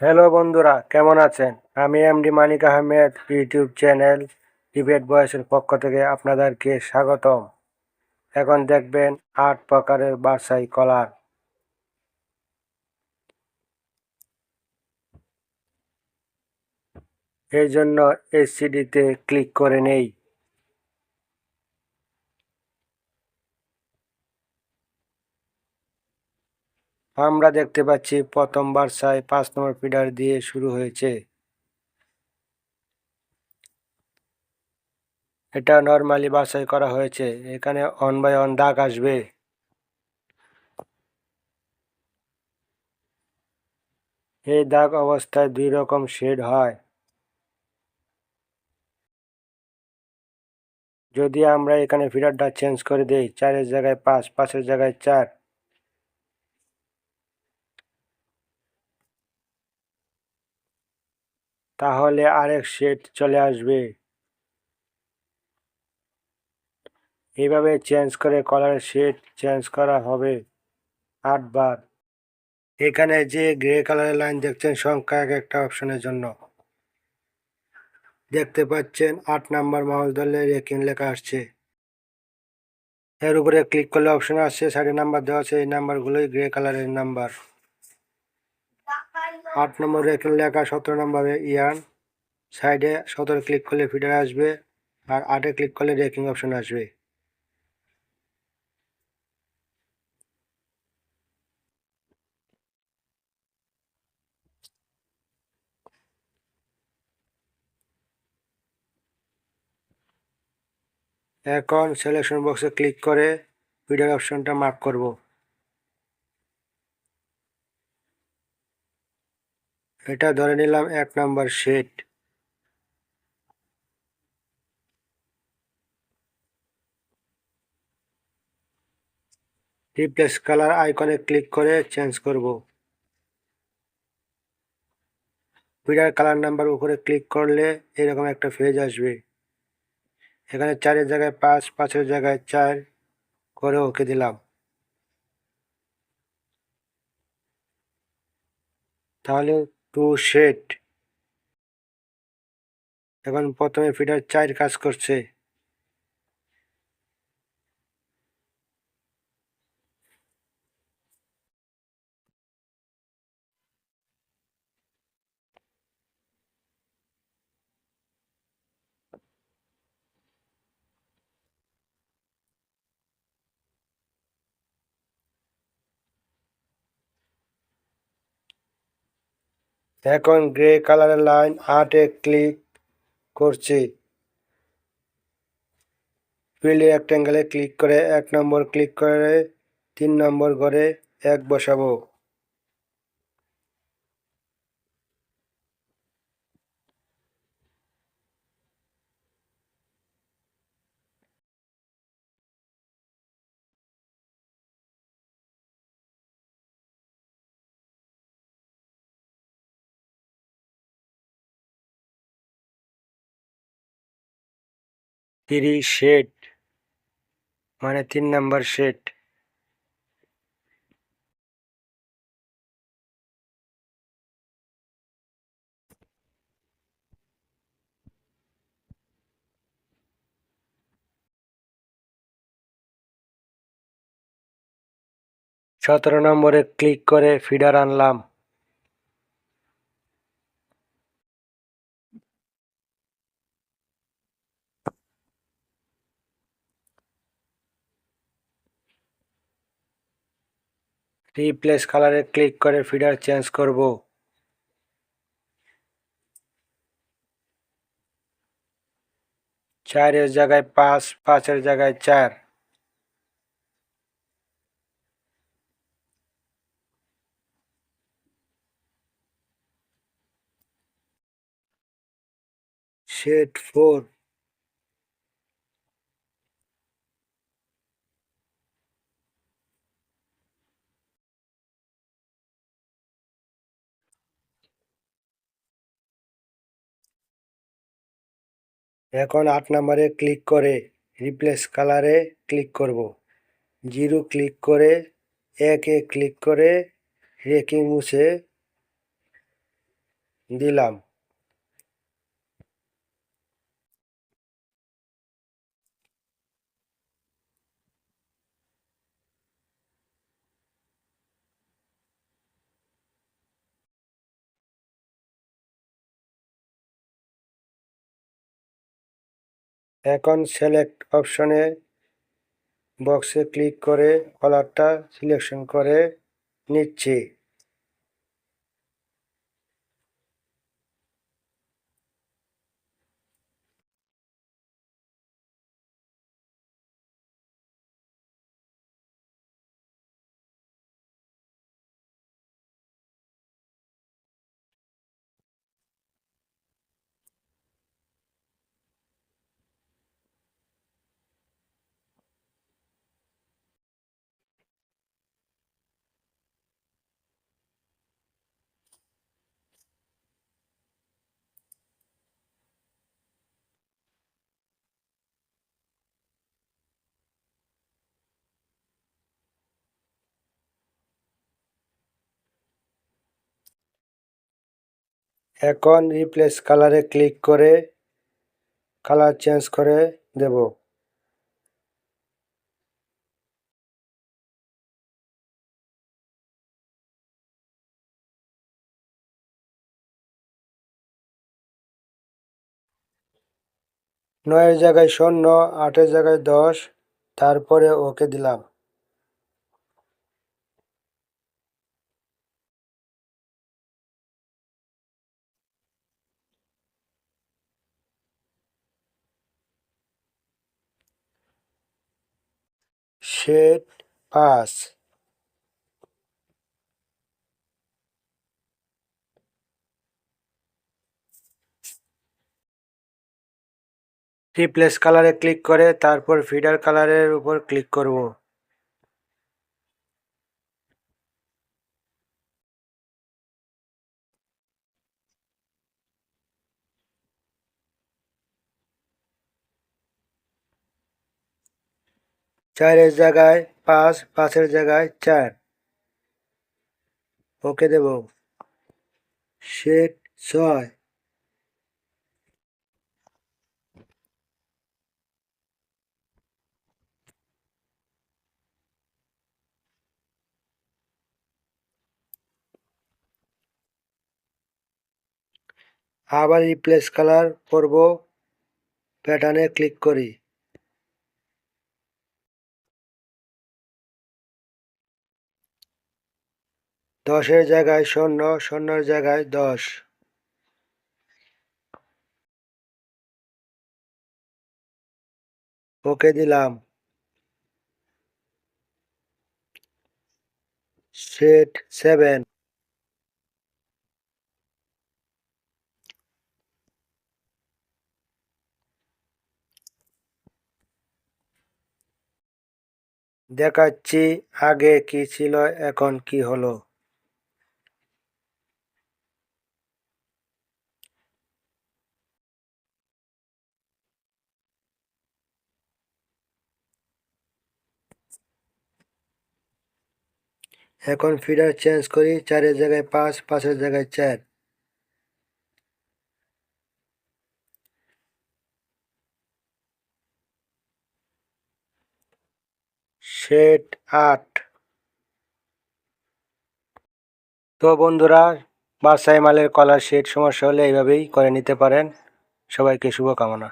Hello বন্ধুরা, কেমন আছেন? আমি MD Manik Ahmed, YouTube channel debate বয়সের পক্ষ থেকে আপনাদেরকে স্বাগতম। এখন দেখবেন আট প্রকারের বাসাই কলার। এর জন্য এসসিডিতে ক্লিক করে নেই। আমরা দেখতে পাচ্ছি প্রথম বার্সায় পাঁচ নম্বর ফিডার দিয়ে শুরু হয়েছে। এটা নর্মালি বাছাই করা হয়েছে। এখানে অন বাই অন দাগ আসবে। এই দাগ অবস্থায় দুই রকম শেড হয়। যদি আমরা এখানে ফিডারটা চেঞ্জ করে দেই, চারের জায়গায় পাঁচ, পাঁচের জায়গায় চার তাহলে আরেক সেট চলে আসবে। এইভাবে চেঞ্জ করে কলারের শেড চেঞ্জ করা হবে আটবার। এখানে যে গ্রে কালারের লাইন দেখছেন, সংখ্যা এক একটা অপশনের জন্য। দেখতে পাচ্ছেন, আট নাম্বার মাউস ধরলে রেকিং লেখা আসছে। এর উপরে ক্লিক করলে অপশন আসছে সাইডে নাম্বার দেওয়া আছে, এই নাম্বারগুলোই গ্রে কালারের নাম্বার আট নম্বর রেকিং লেখা সতেরো নম্বরে ইয়ান। সাইডে সতেরো ক্লিক করলে ফিডার আসবে আর আটে ক্লিক করলে রেকিং অপশন আসবে। এখন সিলেকশন বক্সে ক্লিক করে ফিডার অপশনটা মার্ক করব। এটা ধরে নিলাম এক নাম্বার শেড। রিপ্লেস কালার আইকনে ক্লিক করে চেঞ্জ করব। ফিডার কালার নাম্বার উপরে ক্লিক করলে এরকম একটা ফেজ আসবে। এখানে চারের জায়গায় পাঁচ, পাঁচের জায়গায় চার করে ওকে দিলাম। তাহলে টু শেড। এখন প্রথমে ফিডার চার কাজ করছে। এখন গ্রে কালারের লাইন আটে ক্লিক করছি। ফিল্ড রেক্ট্যাঙ্গেলে ক্লিক করে এক নম্বর ক্লিক করে তিন নম্বর ঘরে এক বসাবো। থ্রি শেড মানে তিন নাম্বার শেড সতেরো নম্বরে ক্লিক করে ফিডার আনলাম। রিপ্লেস কালারে ক্লিক করে ফিডার চেঞ্জ করব। চারের জায়গায় পাঁচ পাঁচের জায়গায় চার। শেড ফোর এখন আট নাম্বারে ক্লিক করে রিপ্লেস কালারে ক্লিক করব। জিরো ক্লিক করে, একে ক্লিক করে রেকিং মুছে দিলাম। এখন সিলেক্ট অপশনে বক্সে ক্লিক করে কলারটা সিলেকশন করে নিচ্ছি। এখন রিপ্লেস কালারে ক্লিক করে কালার চেঞ্জ করে দেব। নয়ের জায়গায় শূন্য, আটের জায়গায় দশ, তারপরে ওকে দিলাম। শেড pass রিপ্লেস কালারে ক্লিক করে তারপর ফিডার কালারের উপর ক্লিক করব। চারের জায়গায় পাঁচ, পাঁচের জায়গায় চার। ওকে দেব। শেড ছয়। আবার রিপ্লেস কালার করব। প্যাটার্নে ক্লিক করি। দশের জায়গায় শূন্য, শূন্যর জায়গায় দশ। ওকে দিলাম। Set seven. দেখাচ্ছি আগে কি ছিল, এখন কি হলো। এখন ফিডার চেঞ্জ করি, চারের জায়গায় পাঁচ, পাঁচের জায়গায় চার। শেড আট। তো বন্ধুরা বাসাই মালের কলার শেড সমস্যা হলে এইভাবেই করে নিতে পারেন। সবাইকে শুভকামনা।